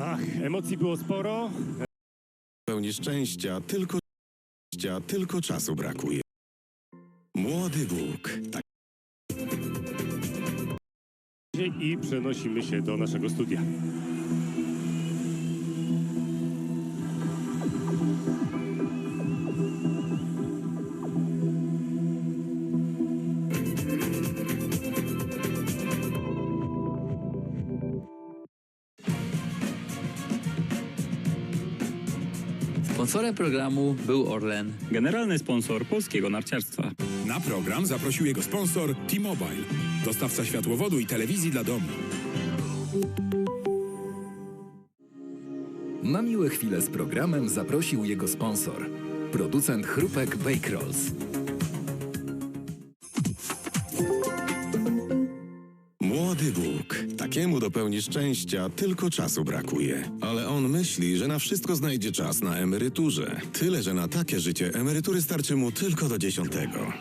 Ach, emocji było sporo. Pełni szczęścia, tylko szczęścia, tylko czasu brakuje. Młody Bóg. Tak. I przenosimy się do naszego studia. Sponsorem programu był Orlen. Generalny sponsor polskiego narciarstwa. Na program zaprosił jego sponsor T-Mobile, dostawca światłowodu i telewizji dla domu. Na miłe chwile z programem zaprosił jego sponsor. Producent chrupek Bake Rolls. Młody Bóg. Takiemu dopełni szczęścia, tylko czasu brakuje. Ale on myśli, że na wszystko znajdzie czas na emeryturze. Tyle, że na takie życie emerytury starczy mu tylko do dziesiątego.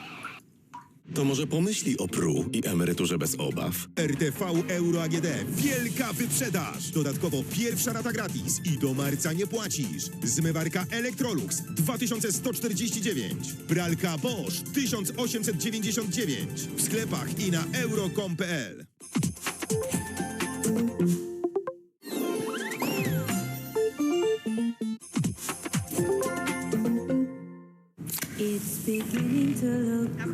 To może pomyśli o PRU i emeryturze bez obaw? RTV Euro AGD. Wielka wyprzedaż! Dodatkowo pierwsza rata gratis i do marca nie płacisz. Zmywarka Electrolux 2149. Pralka Bosch 1899. W sklepach i na euro.com.pl It's beginning to look